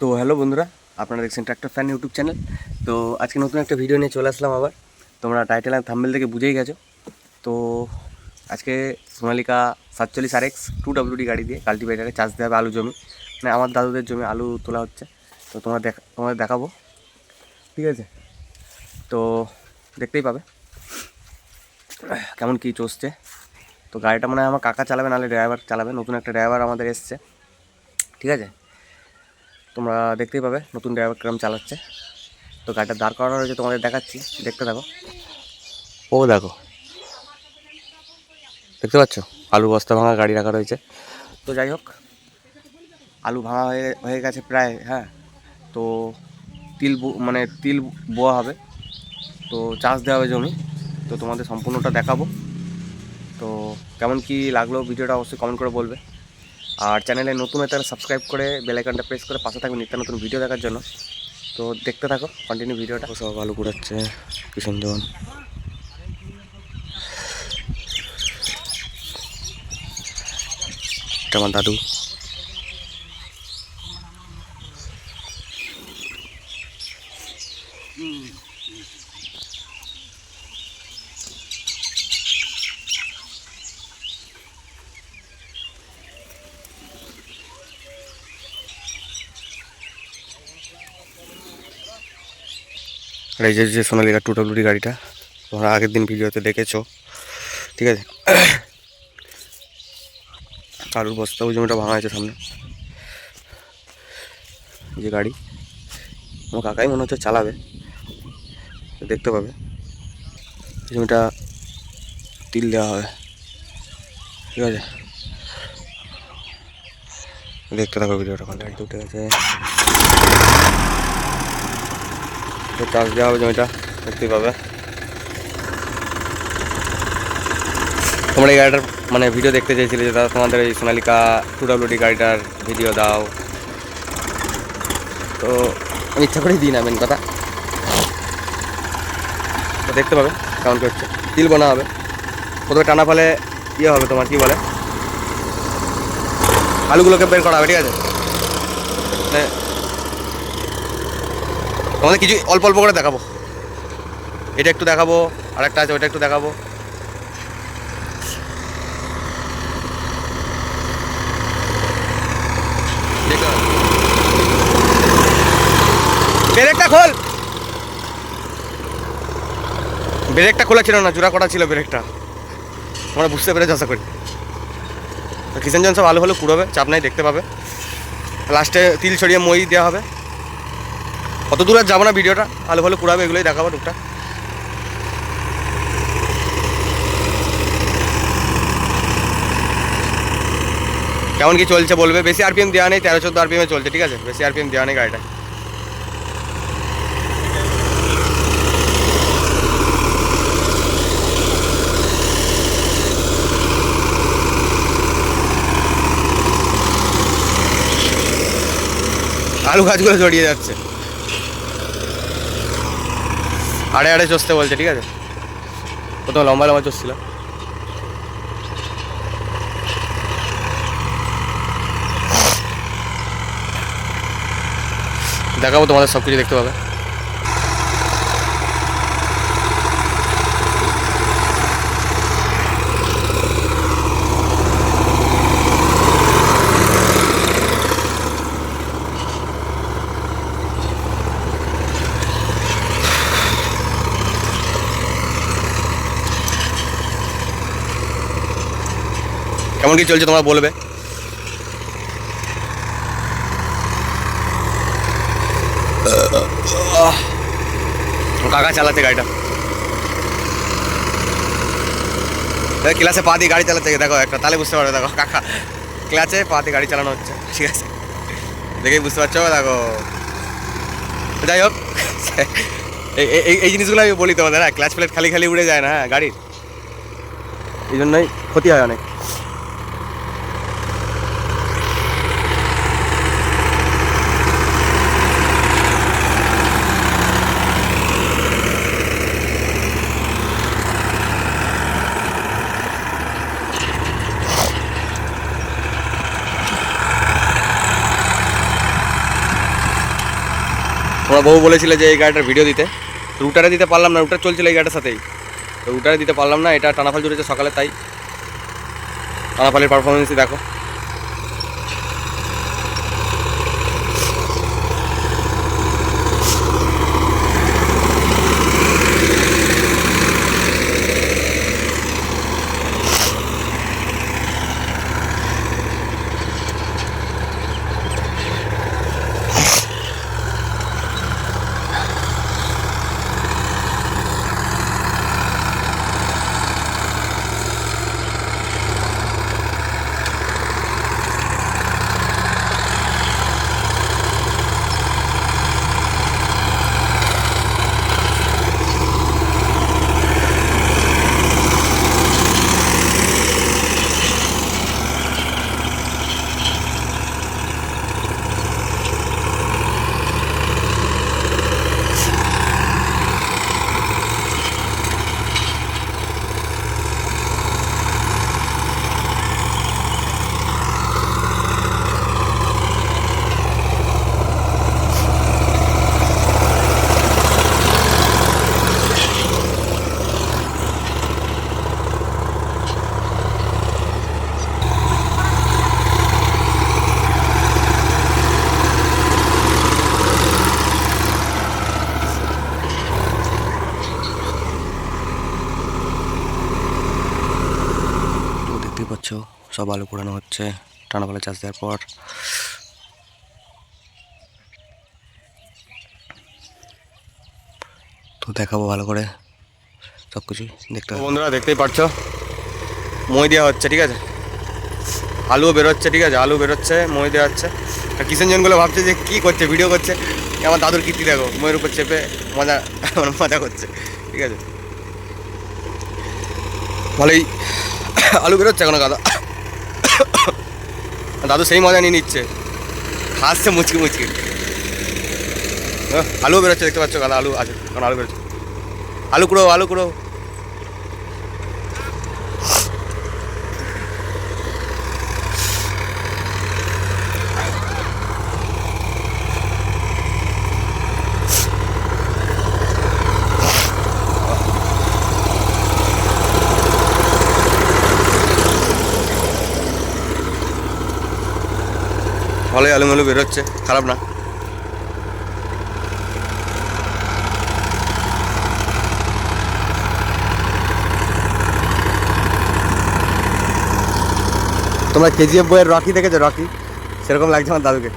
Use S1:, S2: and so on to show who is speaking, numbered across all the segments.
S1: তো হ্যালো বন্ধুরা, আপনারা দেখছেন ট্র্যাক্টর ফ্যান ইউটিউব চ্যানেল তো আজকে নতুন একটা ভিডিও নিয়ে চলে আসলাম আবার। তোমরা টাইটেল আর থাম্বেল থেকে বুঝেই গেছো। তো আজকে সোনালিকা সাতচল্লিশ আর এক্স টু ডাব্লিউডি গাড়ি দিয়ে কাল্টিভেটারে চার্জ দেওয়া হবে আলু জমি। মানে আমার দাদুদের জমি আলু তোলা হচ্ছে। তো তোমরা দেখা, তোমাদের দেখাবো। ঠিক আছে? তো দেখতেই পাবে। কেমন কী চলছে। তো গাড়িটা মনে আমার কাকা চালাবে, নাহলে ড্রাইভার চালাবে। নতুন একটা ড্রাইভার আমাদের এসছে। ঠিক আছে? তোমরা দেখতেই পাবে নতুন ড্রাইভার কিরম চালাচ্ছে। তো গাড়িটা দাঁড় করানো রয়েছে তোমাদের দেখাচ্ছি দেখতে থাকো। ও দেখো। দেখতে পাচ্ছ? আলু বস্তা ভাঙা গাড়ি রাখা রয়েছে। তো যাই হোক আলু ভাঙা হয়ে হয়ে গেছে প্রায় হ্যাঁ। তো তিল মানে তিল বোয়া হবে। তো চাষ দেওয়া হবে জমি। তো তোমাদের সম্পূর্ণটা দেখাবো। তো কেমন কি লাগল ভিডিওটা অবশ্যই কমেন্ট করে বলবে। আর চ্যানেলে নতুন হয়ে তাহলে সাবস্ক্রাইব করে বেলাইকনটা প্রেস করে পাশে থাকবে নিত্য নতুন ভিডিও দেখার জন্য। তো দেখতে থাকো কন্টিনিউ ভিডিওটা সব আলু কুড়াচ্ছে কি সুন্দর আমার দাদু। আর এই যে সোনালিকা টু ডাব্লিউডি গাড়িটা, তোমরা আগের দিন ভিডিওতে দেখেছ, ঠিক আছে? আলুর বস্তা ওই জমিটা ভাঙা আছে সামনে। যে গাড়ি আমার কাকাই মনে হচ্ছে চালাবে, দেখতে পাবে। জমিটা তিল দেওয়া হবে, ঠিক আছে? দেখতে থাকো ভিডিওটা গাড়িতে উঠে গেছে চাষ দেওয়া হবে জমিটা, দেখতেই পাবে। তোমরা এই গাড়িটার মানে ভিডিও দেখতে চাইছিলে যে দাদা তোমাদের এই সোনালিকা টু ডাব্লিউডি গাড়িটার ভিডিও দাও। তো আমি ইচ্ছা করেই দিই না মেন কথা। দেখতে পাবে কেমন কি হচ্ছে। তিল বোনা হবে। প্রথমে টানা ফলে ইয়ে হবে তোমার, কি বলে? আলুগুলোকে বের করা হবে, ঠিক আছে? মানে তোমাদের কিছু অল্প অল্প করে দেখাবো। এটা একটু দেখাবো আর একটা আছে ওটা একটু দেখাবো। ব্রেকটা খোল! ব্রেকটা খোলা ছিল না, জোড়া করা ছিল ব্রেকটা। তোমরা বুঝতে পেরেছ আশা করি। কিষানজন সব আলু ভালো কুড়োবে, চাপ নাই, দেখতে পাবে। লাস্টে তিল ছড়িয়ে মই দেওয়া হবে। কত দূর আর যাব না ভিডিওটা? আলু ভালো কুড়াবে এগুলোই দেখাবো টুকটাক। কেমন কি চলছে বলবে? বেশি আরপিএম দেওয়া নেই, তেরো চোদ্দ আরপিএমে চলছে, ঠিক আছে? বেশি আরপিএম দেওয়া নেই গাড়িটা আলু গাছগুলো জড়িয়ে যাচ্ছে। আড়ে আড়ে চসতে বলছে, ঠিক আছে? প্রথম লম্বা লম্বা চসছিল দেখাবো তোমাদের সব কিছু দেখতে পাবে। কেমন কি চলছে তোমরা বলবে? কাকা চালাচ্ছে গাড়িটা। ক্লাসে পা দিয়ে গাড়ি চালাচ্ছে দেখো একটা তাহলে বুঝতে পারবে, দেখো, কাকা। ক্লাসে পা দিয়ে গাড়ি চালানো হচ্ছে, ঠিক আছে? দেখেই বুঝতে পারছ, দেখো। যাই হোক এই জিনিসগুলো আমি বলি তোমাদের হ্যাঁ ক্লাচ প্লেট খালি খালি উড়ে যায় না হ্যাঁ গাড়ির। এই জন্যই ক্ষতি হয় অনেক। তোমার বউ বলেছিল যে এই গাড়িটার ভিডিও দিতে। রুটারে দিতে পারলাম না রুটার চলছিল এই গাড়িটার সাথেই। তো রুটারে দিতে পারলাম না, এটা টানাফাল জুড়েছে সকালে, তাই। টানাফালের পারফরমেন্সই দেখো তো দেখতেই পাচ্ছ সব আলু পোড়ানো হচ্ছে। টানাফালে চাষ দেওয়ার পর। তো দেখাবো ভালো করে। সব কিছুই দেখতে বন্ধুরা, দেখতেই পাচ্ছ মই দেওয়া হচ্ছে, ঠিক আছে? আলুও বেরোচ্ছে, ঠিক আছে? আলু বেরোচ্ছে, মই দেওয়া হচ্ছে। আর কিষেনজনগুলো ভাবছে যে কী করছে, ভিডিও করছে। আমার দাদুর কীর্তি দেখো, ময়ের উপর চেপে মজা মজা করছে, ঠিক আছে? ভালোই আলু বেরোচ্ছে এখনও গাদা দাদু সেই মজা নিয়ে নিচ্ছে। হাসছে মুচকি মুচকি। আহ, আলু বেরোচ্ছে দেখতে পাচ্ছ আলু আছে কারণ আলু বেরোচ্ছে। আলু কুড়ো আলু কুড়ো। ভালোই আলু মালু বেরোচ্ছে খারাপ না। তোমরা কেজিএফ বইয়ের রকি দেখেছ রকি? সেরকম লাগছে আমার দাদুকে।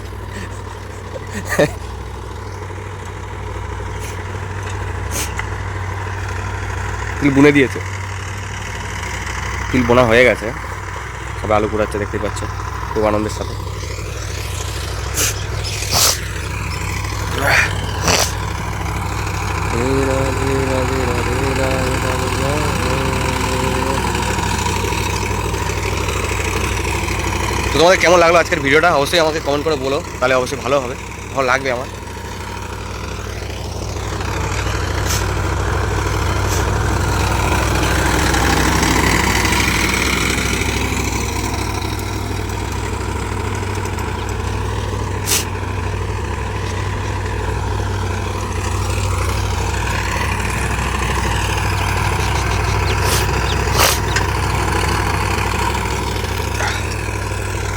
S1: তিল বুনে দিয়েছে। তিল বোনা হয়ে গেছে। সবাই আলু কুড়াচ্ছে দেখতে পাচ্ছ। খুব আনন্দের সাথে। তো তোমাদের কেমন লাগল আজকের ভিডিওটা? অবশ্যই আমাকে কমেন্ট করে বলো। তাহলে অবশ্যই ভালো হবে। ভালো লাগবে আমার।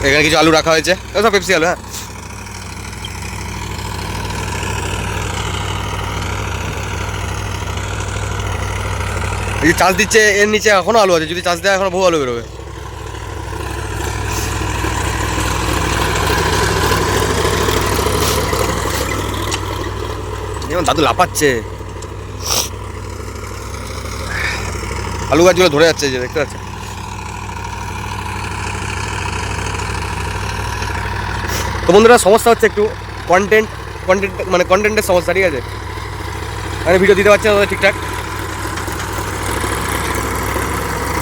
S1: এখানে কিছু আলু রাখা হয়েছে। সব পেপসি আলু হ্যাঁ। এই যে চাষ দিচ্ছে, এর নিচে এখনও আলু আছে, যদি চাষ দেয় এখনও বহু আলু বেরোবে। দাদু লাপাচ্ছে আলু গাছগুলো ধরে যাচ্ছে যে দেখতে পাচ্ছেন? তো বন্ধুরা, সমস্যা হচ্ছে একটু কন্টেন্ট কন্টেন্ট মানে কন্টেন্টের সমস্যা, ঠিক আছে? মানে ভিডিও দিতে পারছে না ঠিকঠাক।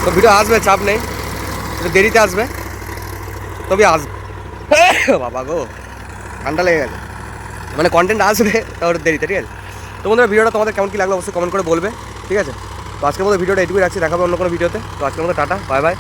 S1: তো ভিডিও আসবে, চাপ নেই। দেরিতে আসবে। তবে আসবে বাবা গো, ঠান্ডা লেগে গেছে। মানে কন্টেন্ট আসবে তারপর দেরিতে, ঠিক আছে? তো বন্ধুরা ভিডিওটা তোমাদের কেমন কী লাগল অবশ্যই কমেন্ট করে বলবে, ঠিক আছে? তো আজকের মতো ভিডিওটা এটুকুই রাখছি, দেখাবে অন্য কোনো ভিডিওতে তো। আজকের মতো টাটা বাই বাই